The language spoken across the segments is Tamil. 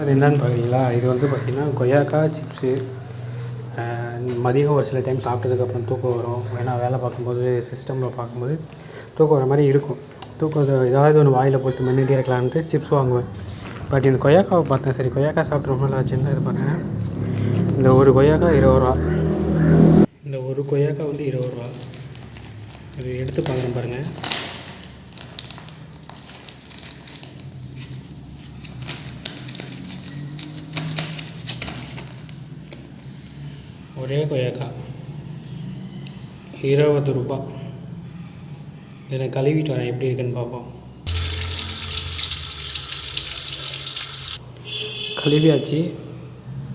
அது என்னன்னு பார்க்குறீங்களா? இது வந்து பார்த்திங்கன்னா கொய்யாக்காய் சிப்ஸு மதியம் ஒரு சில டைம் சாப்பிட்டதுக்கப்புறம் தூக்கம் வரும். ஏன்னா வேலை பார்க்கும்போது சிஸ்டமில் பார்க்கும்போது தூக்கம் வர மாதிரி இருக்கும். தூக்கம் ஏதாவது ஒன்று வாயில் போட்டு மின்னிட்டே இருக்கலான்ட்டு சிப்ஸ் வாங்குவேன். பட் இந்த கொய்யாக்காவை பார்த்தேன். சரி கொய்யாக்காய் சாப்பிட்ற மாதிரி நாள் ஆச்சுன்னு இது பார்த்தேன் இந்த ஒரு கொய்யாக்காய் இருபது ரூபா. இந்த ஒரு கொய்யாக்காய் வந்து இருபது ரூபா. இது எடுத்து பார்க்குறேன் பாருங்கள் ஒரே கொய்யாக்காய். இருபது ரூபா. இதை கழுவிட்டு வரேன். எப்படி இருக்குன்னு பார்ப்போம். கழுவியாச்சு.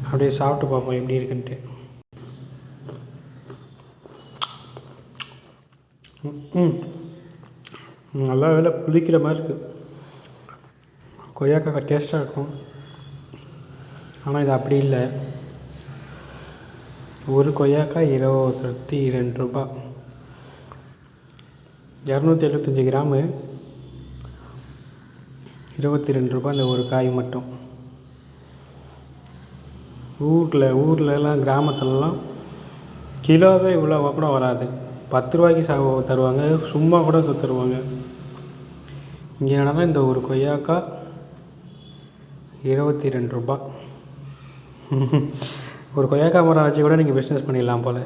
அப்படியே சாப்பிட்டு பார்ப்போம் எப்படி இருக்குன்ட்டு. நல்லா வேலை புளிக்கிற மாதிரி இருக்குது கொய்யாக்காய் டேஸ்ட்டாக இருக்கும். ஆனால் இது அப்படி இல்லை. ஒரு கொய்யாக்காய் இருபத்தி ரெண்டு ரூபா. இரநூத்தி எழுபத்தஞ்சி கிராமு. இருபத்தி ரெண்டு ரூபா இந்த ஒரு காய் மட்டும். ஊரில் ஊர்லலாம் கிராமத்துலலாம் கிலோவே இவ்வளோ கூட வராது. பத்து ரூபாய்க்கு சா தருவாங்க சும்மா கூட தருவாங்க இங்கே என்னன்னா இந்த ஒரு கொய்யாக்காய் இருபத்தி ரெண்டு ரூபா. ஒரு கொய்யாக்காய் மரம் வச்சு கூட நீங்கள் பிஸ்னஸ் பண்ணிடலாம் போல்.